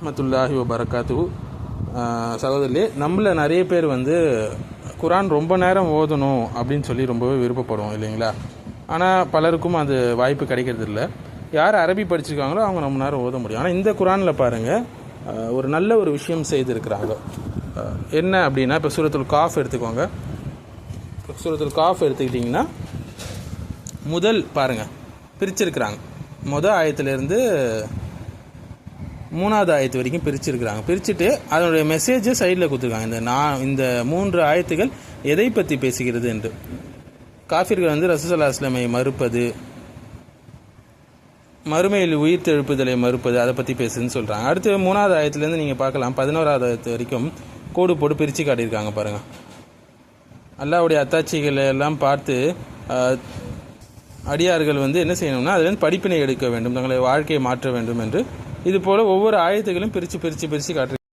ரஹமத்துல்லாஹி வபரகாத்து சகோதரிலே நம்மள நிறைய பேர் வந்து குரான் ரொம்ப நேரம் ஓதணும் அப்படின்னு சொல்லி ரொம்பவே விருப்பப்படுவோம் இல்லைங்களா? ஆனால் பலருக்கும் அது வாய்ப்பு கிடைக்கிறது இல்லை. யார் அரபி படிச்சிருக்காங்களோ அவங்க ரொம்ப நேரம் ஓத முடியும். ஆனால் இந்த குரானில் பாருங்கள் ஒரு நல்ல ஒரு விஷயம் செய்திருக்கிறாங்க. என்ன அப்படின்னா இப்போ சூரத்துல் காஃப் எடுத்துக்கோங்க. சூரத்துல் காஃப் எடுத்துக்கிட்டிங்கன்னா முதல் பாருங்க பிரிச்சிருக்கிறாங்க. முதல் ஆயத்துலேருந்து மூணாவது ஆயத்து வரைக்கும் பிரிச்சிருக்கிறாங்க. பிரிச்சுட்டு அதனுடைய மெசேஜை சைடில் கொடுத்துருக்காங்க. இந்த நான் இந்த மூன்று ஆயத்துகள் எதை பற்றி பேசுகிறது என்று. காஃபிர்கள் வந்து ரசூசல்லா இஸ்லாமை மறுப்பது மறுமையில் உயிர் தெழுப்புதலை மறுப்பது அதை பற்றி பேசுதுன்னு சொல்கிறாங்க அடுத்து மூணாவது ஆயத்துலேருந்து நீங்கள் பார்க்கலாம். பதினோராவது ஆயத்து வரைக்கும் கோடு போட்டு பிரித்து காட்டியிருக்காங்க பாருங்கள் அல்லாவுடைய அத்தாட்சிகளை எல்லாம் பார்த்து அடியார்கள் வந்து என்ன செய்யணும்னா அதுலேருந்து படிப்பினை எடுக்க வேண்டும். தங்களை வாழ்க்கையை மாற்ற வேண்டும் என்று இது போல ஒவ்வொரு ஆயத்துகளும் பிரித்து பிரித்து பிரித்து காட்டுறேன்